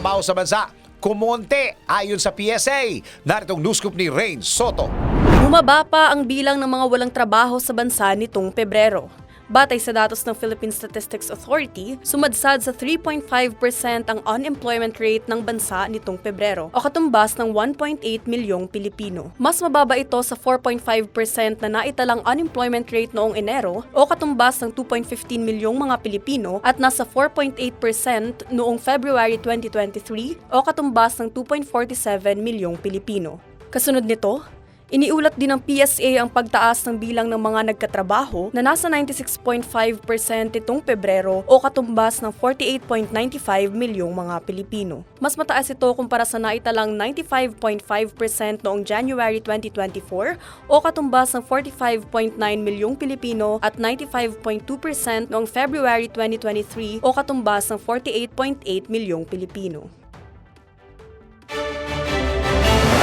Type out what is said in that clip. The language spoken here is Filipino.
trabaho sa bansa kumonte ayon sa PSA. Naritong news scoop ni Rain Soto. Bumaba pa ang bilang ng mga walang trabaho sa bansa nitong Pebrero. Batay sa datos ng Philippine Statistics Authority, sumadsad sa 3.5% ang unemployment rate ng bansa nitong Pebrero o katumbas ng 1.8 milyong Pilipino. Mas mababa ito sa 4.5% na naitalang unemployment rate noong Enero o katumbas ng 2.15 milyong mga Pilipino at nasa 4.8% noong February 2023 o katumbas ng 2.47 milyong Pilipino. Kasunod nito, Iniulat din ng PSA ang pagtaas ng bilang ng mga nagkatrabaho na nasa 96.5% itong Pebrero o katumbas ng 48.95 milyong mga Pilipino. Mas mataas ito kumpara sa naitalang 95.5% noong January 2024 o katumbas ng 45.9 milyong Pilipino at 95.2% noong February 2023 o katumbas ng 48.8 milyong Pilipino.